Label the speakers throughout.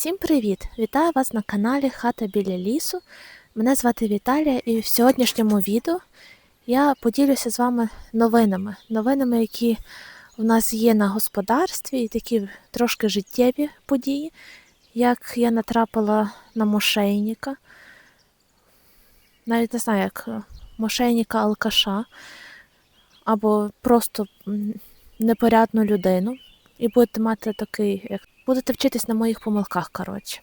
Speaker 1: Всім привіт! Вітаю вас на каналі Хата біля лісу. Мене звати Віталія, і в сьогоднішньому відео я поділюся з вами новинами. Новинами, які в нас є на господарстві, і такі трошки життєві події, як я натрапила на мошенника. Навіть не знаю, як е, мошенника алкаша, або просто непорядну людину. І будете мати такий, як будете вчитись на моїх помилках. Коротше,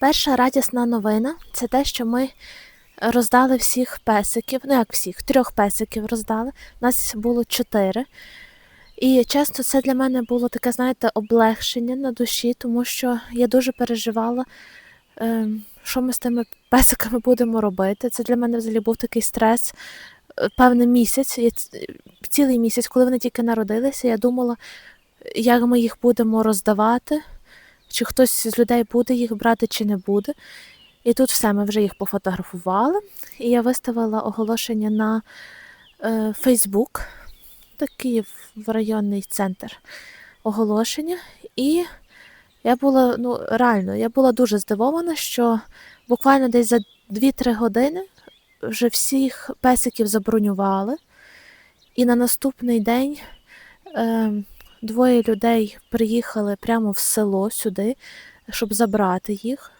Speaker 1: перша радісна новина це те, що ми роздали всіх песиків. Ну як всіх, трьох песиків роздали. Нас було чотири. І чесно, це для мене було таке, знаєте, облегшення на душі, тому що я дуже переживала, е, що ми з тими песиками будемо робити. Це для мене взагалі був такий стрес. е, Певний місяць, цілий місяць, коли вони тільки народилися, я думала, як ми їх будемо роздавати, чи хтось з людей буде їх брати, чи не буде. І тут все, ми вже їх пофотографували. І я виставила оголошення на е, Фейсбук, такий в- районний центр оголошення. І я була, ну, реально, я була дуже здивована, що буквально десь за 2-3 години вже всіх песиків забронювали. І на наступний день. Е, Двоє людей приїхали прямо в село сюди, щоб забрати їх.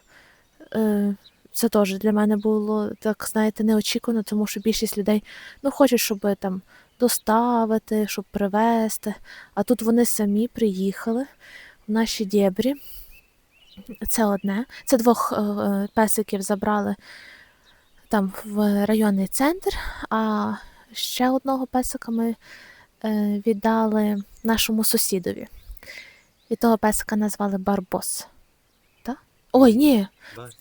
Speaker 1: Е, Це теж для мене було так, знаєте, неочікувано, тому що більшість людей ну, хочуть, щоб там доставити, щоб привезти. А тут вони самі приїхали в наші дєбрі. Це одне. Це двох е, е, песиків забрали там в районний центр, а ще одного песика ми віддали нашому сусідові. І того песика назвали Барбос. Так? Ой, ні,
Speaker 2: Барсик.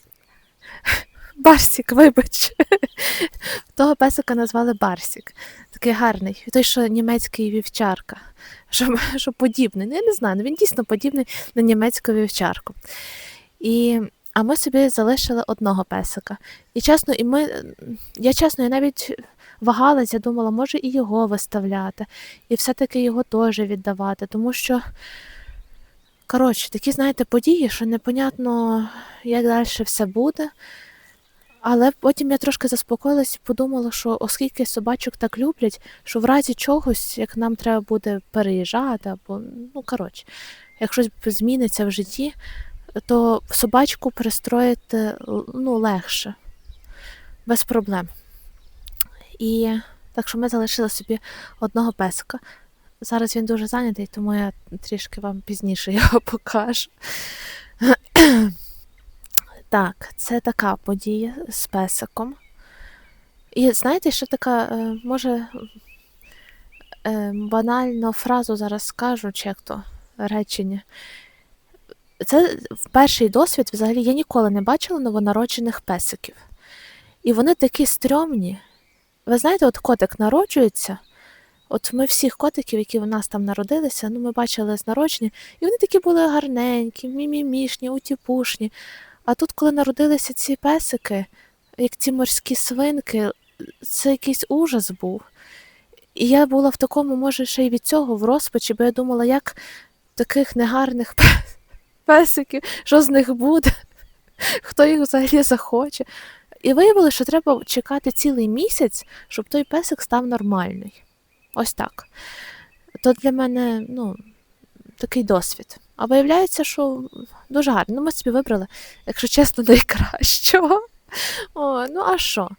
Speaker 1: Барсік, вибач. Того песика назвали Барсік. Такий гарний. Той, що німецький вівчарка. Що, що подібний. Ну, я не знаю, ну він дійсно подібний на німецьку вівчарку. І, а ми собі залишили одного песика. І чесно, і ми, я чесно, я навіть вагалася, думала, може і його виставляти, і все-таки його теж віддавати, тому що. Коротше, такі, знаєте, події, що непонятно, як далі все буде. Але потім я трошки заспокоїлась і подумала, що оскільки собачок так люблять, що в разі чогось, як нам треба буде переїжджати, або ну коротше, як щось зміниться в житті, то собачку пристроїти л- ну, легше, без проблем. І так що ми залишили собі одного песика. Зараз він дуже зайнятий, тому я трішки вам пізніше його покажу. Так, це така подія з песиком. І знаєте, що така, е, може, е, банально фразу зараз скажу, чи як то речення. Це перший досвід, взагалі, я ніколи не бачила новонароджених песиків. І вони такі стрьомні. Ви знаєте, от котик народжується. От ми всіх котиків, які в нас там народилися, ну ми бачили з народження, і вони такі були гарненькі, мімімішні, утіпушні. А тут, коли народилися ці песики, як ці морські свинки, це якийсь ужас був. І я була в такому, може, ще й від цього в розпачі, бо я думала, як таких негарних песиків, що з них буде, хто їх взагалі захоче. І виявилося, що треба чекати цілий місяць, щоб той песик став нормальний. Ось так. То для мене, ну, такий досвід. А виявляється, що дуже гарно. Ну, ми собі вибрали, якщо чесно, найкращого. О, ну а що?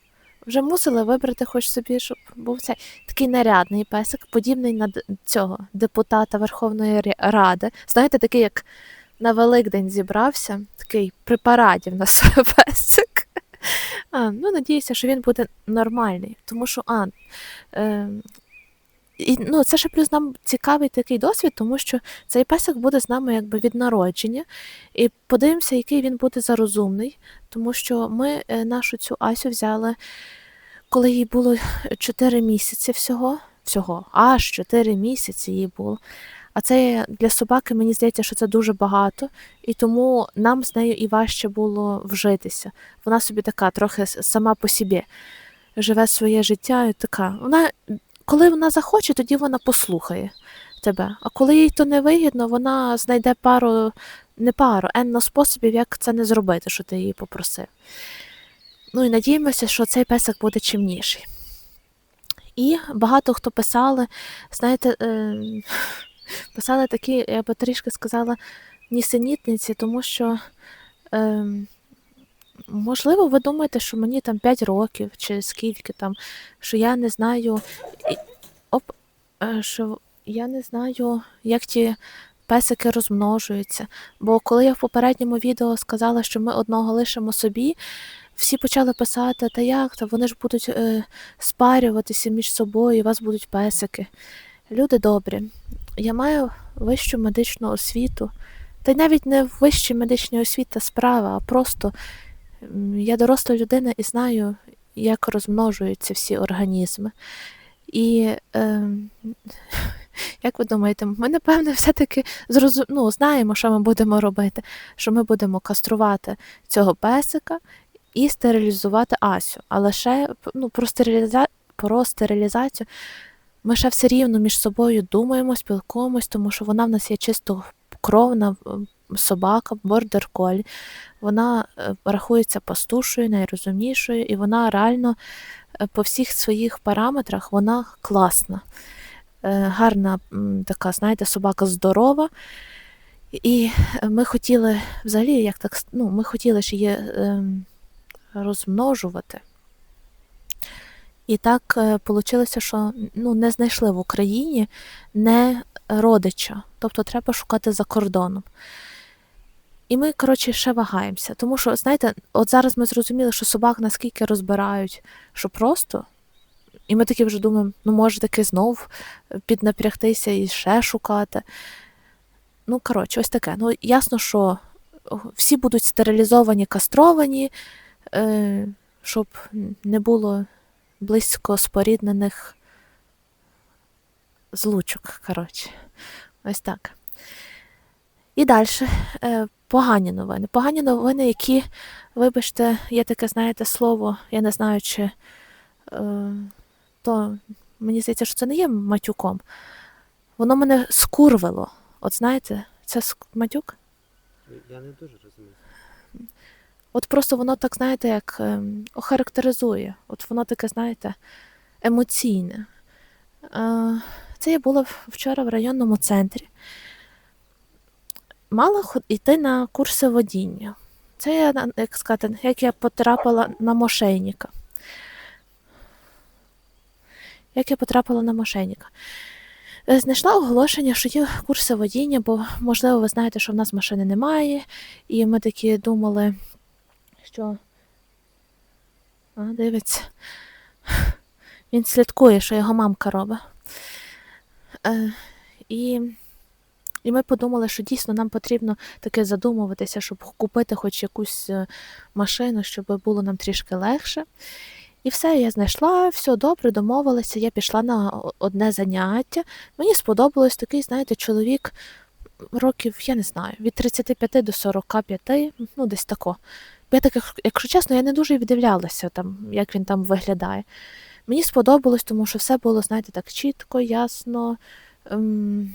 Speaker 1: Вже мусили вибрати хоч собі, щоб був цей такий нарядний песик, подібний на цього депутата Верховної Ради. Знаєте, такий, як на Великдень зібрався, такий при параді в нас песик. А, ну, надіюся, що він буде нормальний, тому що а, е, і, ну, це ще плюс нам цікавий такий досвід, тому що цей песик буде з нами якби від народження. І подивимося, який він буде зарозумний, тому що ми е, нашу цю Асю взяли, коли їй було 4 місяці всього. Всього, аж 4 місяці їй було. А це для собаки, мені здається, що це дуже багато, і тому нам з нею і важче було вжитися. Вона собі така трохи сама по собі живе своє життя, і така. Вона, коли вона захоче, тоді вона послухає тебе. А коли їй то не вигідно, вона знайде пару не пару, енно способів, як це не зробити, що ти її попросив. Ну і надіємося, що цей песик буде чимніший. І багато хто писали, знаєте, е, писали такі, я би трішки сказала, нісенітниці, тому що, е, можливо, ви думаєте, що мені там 5 років чи скільки там, що я не знаю, і- оп, е, що я не знаю, як ті песики розмножуються. Бо коли я в попередньому відео сказала, що ми одного лишимо собі, всі почали писати, та як, та вони ж будуть е, спарюватися між собою, у вас будуть песики. Люди добрі, я маю вищу медичну освіту, та й навіть не в вищій медичній освіті справа, а просто я доросла людина і знаю, як розмножуються всі організми. І е, як ви думаєте, ми, напевне, все-таки зрозу... ну, знаємо, що ми будемо робити, що ми будемо каструвати цього песика і стерилізувати Асю. Але ще ну, про, стериліза... про стерилізацію ми ще все рівно між собою думаємо, спілкуємось, тому що вона в нас є чисто кровна собака, бордер колі. Вона е, рахується пастушою, найрозумнішою, і вона реально е, по всіх своїх параметрах вона класна. Е, Гарна така, знаєте, собака здорова. І ми хотіли взагалі, як так, ну, ми хотіли ж її ем, розмножувати. І так вийшло, що ну, не знайшли в Україні не родича, тобто треба шукати за кордоном. І ми, коротше, ще вагаємося. Тому що, знаєте, от зараз ми зрозуміли, що собак наскільки розбирають, що просто. І ми таки вже думаємо, ну може таки знов піднапрягтися і ще шукати. Ну, коротше, ось таке. Ну, ясно, що всі будуть стерилізовані, кастровані, е, щоб не було близько споріднених злучок. Коротше, ось так. І далі е, погані новини. Погані новини, які, вибачте, є таке, знаєте, слово, я не знаю, чи е, то мені здається, що це не є матюком. Воно мене скурвило. От знаєте, це матюк?
Speaker 2: Я не дуже розумію.
Speaker 1: От просто воно так, знаєте, як ем, охарактеризує. От воно таке, знаєте, емоційне. Це я була вчора в районному центрі. Мала йти на курси водіння. Це я, як сказати, як я потрапила на мошенника. Як я потрапила на мошенника. Е, Знайшла оголошення, що є курси водіння, бо, можливо, ви знаєте, що в нас машини немає, і ми такі думали, що. А, дивиться. Він слідкує, що його мамка робить. Е, і, і ми подумали, що дійсно нам потрібно таке задумуватися, щоб купити хоч якусь е, машину, щоб було нам трішки легше. І все, я знайшла, все добре, домовилася. Я пішла на одне заняття. Мені сподобалось такий, знаєте, чоловік років, я не знаю, від 35 до 45, ну десь тако. Я так, якщо чесно, я не дуже й вдивлялася, там, як він там виглядає. Мені сподобалось, тому що все було, знаєте, так чітко, ясно. Ем,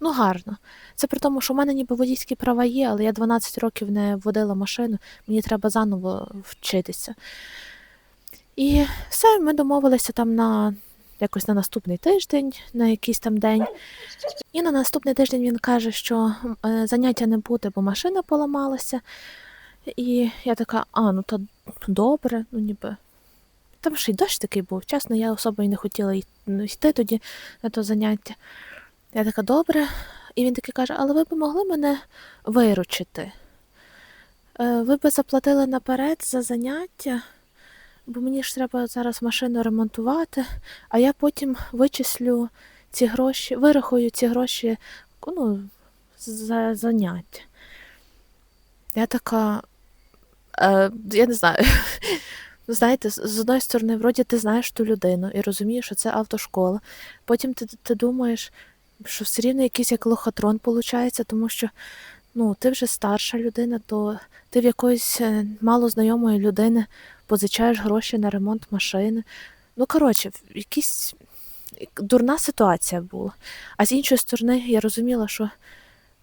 Speaker 1: ну, гарно. Це при тому, що в мене ніби водійські права є, але я 12 років не водила машину, мені треба заново вчитися. І все, ми домовилися там на якось на наступний тиждень, на якийсь там день. І на наступний тиждень він каже, що е, заняття не буде, бо машина поламалася. І я така, а, ну то добре, ну ніби. Там ще й дощ такий був. Чесно, я особо і не хотіла ну, йти тоді на то заняття. Я така, добре. І він такий каже, але ви б могли мене виручити. Е, Ви б заплатили наперед за заняття, бо мені ж треба зараз машину ремонтувати, а я потім вичислю ці гроші, вирахую ці гроші ну, за заняття. Я така, е, я не знаю. Ну, Знаєте, з одної сторони, вроді ти знаєш ту людину і розумієш, що це автошкола. Потім ти, ти думаєш, що все рівно якийсь як лохотрон виходить, тому що ну, ти вже старша людина, то ти в якоїсь е, мало знайомої людини позичаєш гроші на ремонт машини. Ну, коротше, якісь дурна ситуація була. А з іншої сторони, я розуміла, що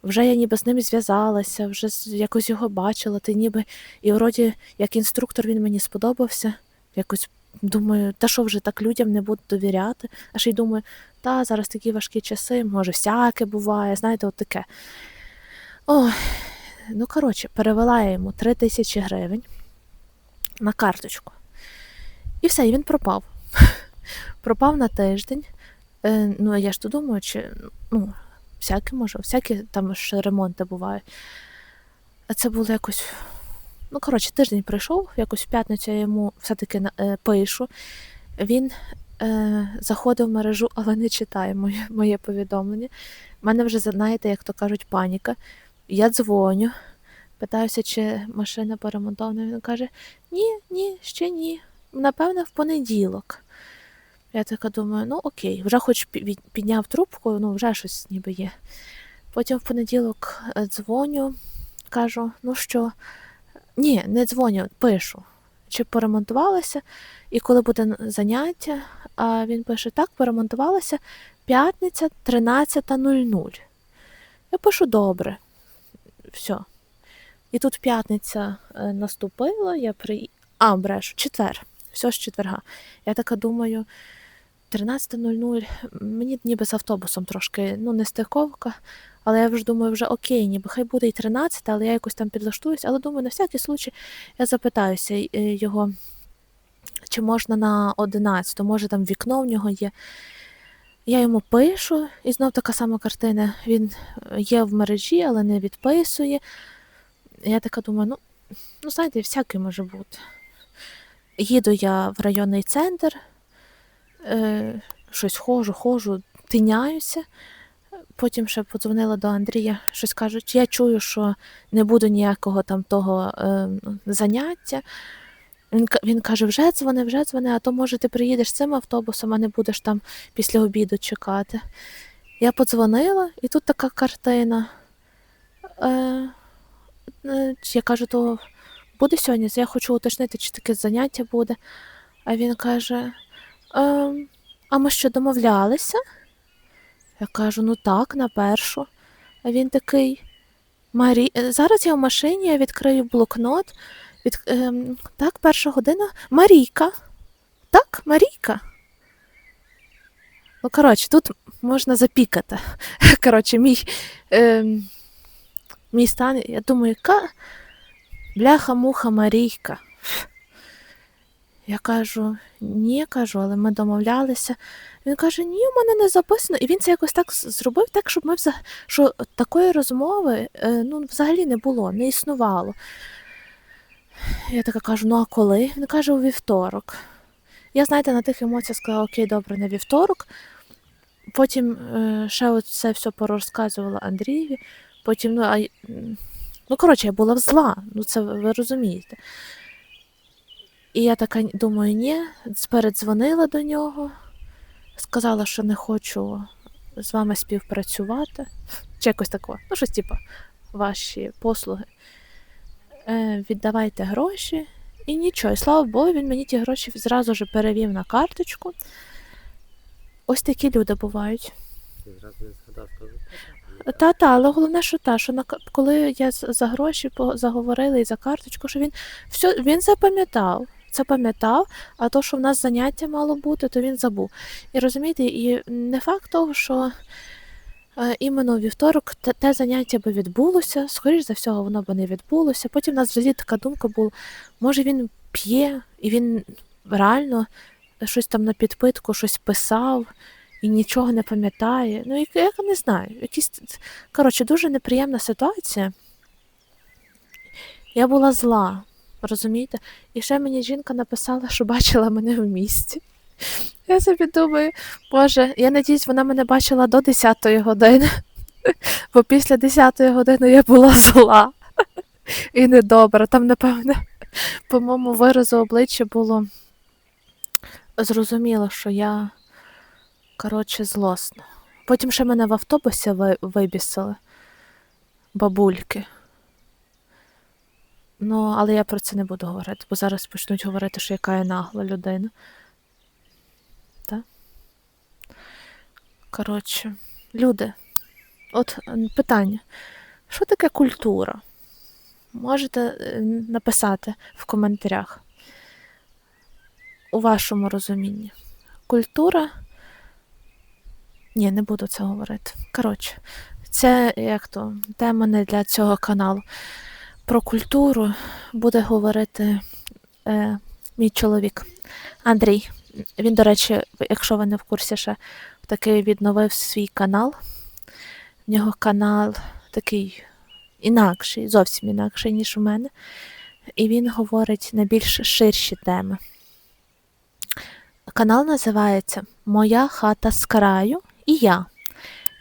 Speaker 1: вже я ніби з ним зв'язалася, вже якось його бачила, ти ніби, і вроді як інструктор він мені сподобався. Якось думаю, та що вже так людям не буду довіряти. А ще й думаю, та зараз такі важкі часи, може, всяке буває, знаєте, от таке. Ой, ну коротше, перевела я йому 3 тисячі гривень на карточку. І все, і він пропав. пропав на тиждень. Е, ну, я ж то думаю, чи ну, всяке може, всякі там ж ремонти бувають. А це було якось. Ну, коротше, тиждень пройшов, якось в п'ятницю я йому все-таки е, пишу. Він е, заходив в мережу, але не читає моє, моє повідомлення. У мене вже, знаєте, як то кажуть, паніка. Я дзвоню, питаюся, чи машина поремонтована. Він каже: ні, ні, ще ні. Напевно, в понеділок. Я така думаю, ну окей, вже хоч підняв трубку, ну вже щось ніби є. Потім в понеділок е, дзвоню, кажу, ну що, ні, не дзвоню, пишу, чи поремонтувалася, і коли буде заняття, а він пише, так, поремонтувалася, п'ятниця 13.00. Я пишу добре. Все. І тут п'ятниця е, наступила, я при... А, брешу, четвер. Все з четверга. Я така думаю, 13.00, мені ніби з автобусом трошки, ну, не стиковка, але я вже думаю, вже окей, ніби хай буде і 13, але я якось там підлаштуюсь. Але думаю, на всякий случай я запитаюся е, його, чи можна на 11, може там вікно в нього є. Я йому пишу, і знов така сама картина. Він е, є в мережі, але не відписує. Я така думаю, ну, ну знаєте, всяке може бути. Їду я в районний центр, е, щось ходжу, ходжу, тиняюся. Потім ще подзвонила до Андрія, щось кажуть, я чую, що не буде ніякого там того е, заняття. Він, він каже, вже дзвони, вже дзвони, а то може ти приїдеш цим автобусом, а не будеш там після обіду чекати. Я подзвонила, і тут така картина. Е, е, я кажу, то буде сьогодні? Я хочу уточнити, чи таке заняття буде. А він каже: ем, А ми що домовлялися? Я кажу, ну так, на першу. А він такий. Марі... е, Зараз я в машині, я відкрию блокнот. Від... Ем, так, перша година. Марійка. Так, Марійка. Ну, коротше, тут можна запікати. Коротше, мій, ем, мій стан, я думаю, яка бляха-муха Марійка. Я кажу, ні, кажу, але ми домовлялися. Він каже, ні, у мене не записано. І він це якось так зробив, так, щоб ми взаг... що такої розмови е, ну, взагалі не було, не існувало. Я така кажу, ну а коли? Він каже, у вівторок. Я, знаєте, на тих емоціях сказала, окей, добре, на вівторок. Потім е, ще це все порозказувала Андрієві. Потім, ну, а, ну, коротше, я була зла, ну це ви розумієте. І я така думаю, ні, передзвонила до нього, сказала, що не хочу з вами співпрацювати. Чи якось такого. Ну, щось типу, ваші послуги. Е, віддавайте гроші. І нічого, і слава Богу, він мені ті гроші зразу ж перевів на карточку. Ось такі люди бувають.
Speaker 2: Ти зразу не згадав.
Speaker 1: Та, та, але головне, що та, що на коли я за гроші заговорила і за карточку, що він все він запам'ятав. Це пам'ятав, а то, що в нас заняття мало бути, то він забув. І розумієте, і не факт того, що е, іменно вівторок те, те заняття би відбулося, скоріш за всього, воно би не відбулося. Потім в нас взагалі така думка була, може він п'є, і він реально щось там на підпитку, щось писав і нічого не пам'ятає. Ну, як, як не знаю, якісь. Коротше, дуже неприємна ситуація. Я була зла, розумієте? І ще мені жінка написала, що бачила мене в місті. Я собі думаю, Боже, я надіюсь, вона мене бачила до 10 години, бо після 10 години я була зла і недобра. Там, напевне, по моєму виразу обличчя було зрозуміло, що я, коротше, злосна. Потім ще мене в автобусі вибісили бабульки. Ну, але я про це не буду говорити, бо зараз почнуть говорити, що яка я нагла людина. Так? Коротше, люди, от питання: що таке культура? Можете е, написати в коментарях у вашому розумінні. Культура. Ні, не буду це говорити. Коротше, це як то тема не для цього каналу. Про культуру буде говорити е, мій чоловік Андрій. Він, до речі, якщо ви не в курсі, ще такий відновив свій канал. В нього канал такий інакший, зовсім інакший, ніж у мене. І він говорить на більш ширші теми. Канал називається Моя хата з краю і я.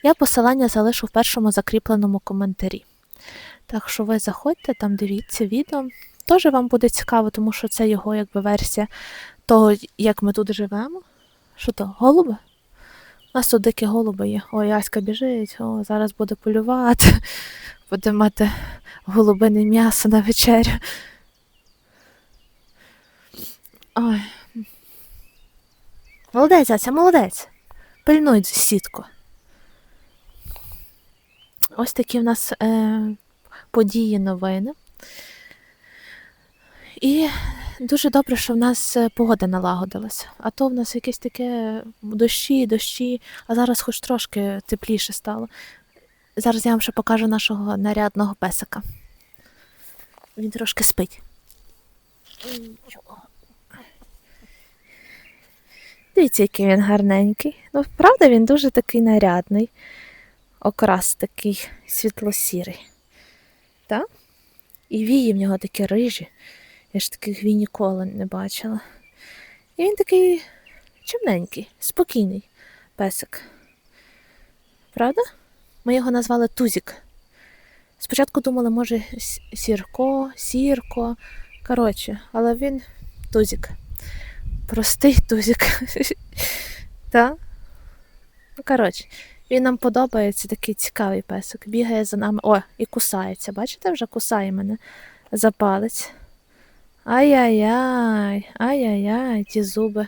Speaker 1: Я посилання залишу в першому закріпленому коментарі. Так що ви заходьте, там дивіться відео. Теж вам буде цікаво, тому що це його якби версія того, як ми тут живемо. Що то, голуби? У нас тут дикі голуби є. Ой, Аська біжить, о, зараз буде полювати, буде мати голубине м'ясо на вечерю. Ой. Молодець, Ася, молодець. Пильнуй сітку. Ось такі в нас е, події, новини. І дуже добре, що в нас е, погода налагодилася. А то в нас якесь таке дощі, дощі, а зараз хоч трошки тепліше стало. Зараз я вам ще покажу нашого нарядного песика. Він трошки спить. Дивіться, який він гарненький. Ну, правда, він дуже такий нарядний. Окрас такий світло-сірий. Так? І вії в нього такі рижі. Я ж таких вій ніколи не бачила. І він такий чимненький, спокійний песик. Правда? Ми його назвали Тузік. Спочатку думали, може, Сірко, Сірко. Коротше, але він Тузік. Простий Тузік. Та? Ну, коротше, він нам подобається, такий цікавий песик. Бігає за нами. О, і кусається. Бачите, вже кусає мене за палець. Ай-яй-яй, ай-яй-яй, ті зуби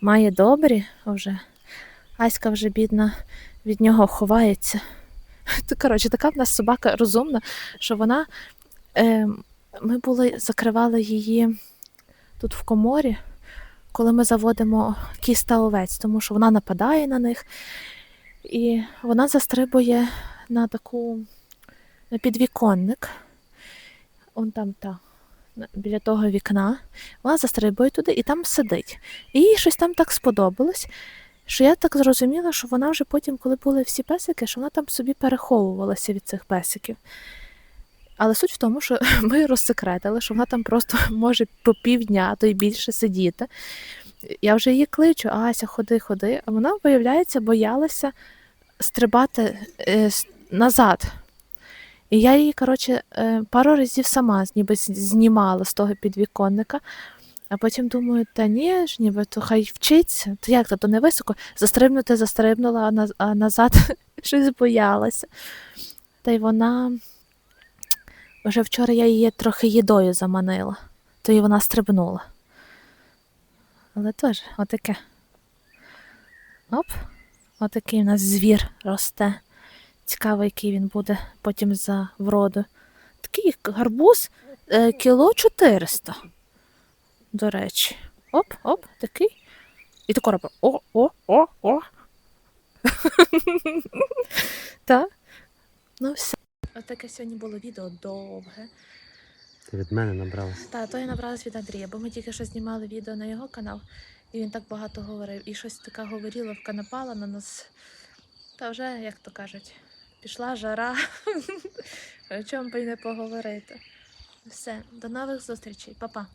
Speaker 1: має добрі вже. Аська вже бідна від нього ховається. Коротше, така в нас собака розумна, що вона. Е, ми були, закривали її тут в коморі, коли ми заводимо кіз та овець, тому що вона нападає на них. І вона застрибує на таку на підвіконник. Он там та, біля того вікна. Вона застрибує туди і там сидить. І їй щось там так сподобалось, що я так зрозуміла, що вона вже потім, коли були всі песики, що вона там собі переховувалася від цих песиків. Але суть в тому, що ми розсекретили, що вона там просто може по півдня, а то й більше сидіти. Я вже її кличу, Ася, ходи, ходи. А вона, виявляється, боялася стрибати е, назад. І я її, коротше, е, пару разів сама ніби знімала з того підвіконника. А потім думаю, та ні ж, ніби то хай вчиться. То як то, то не високо. Застрибнути застрибнула, а, наз- а назад щось боялася. Та й вона. Вже вчора я її трохи їдою заманила, то й вона стрибнула. Але теж, отаке. Оп, отакий у нас звір росте. Цікаво, який він буде потім за вроду. Такий гарбуз е, кіло 400. До речі. Оп, оп, такий. І тако робить. О, о, о, о. Так. Ну все. Отаке сьогодні було відео довге.
Speaker 2: Ти від мене набралась?
Speaker 1: Та, то я набралась від Андрія, бо ми тільки що знімали відео на його канал, і він так багато говорив. І щось така говоріловка вканапала на нас. Та вже, як то кажуть, пішла жара. О чому би й не поговорити. Все, до нових зустрічей, Па-па.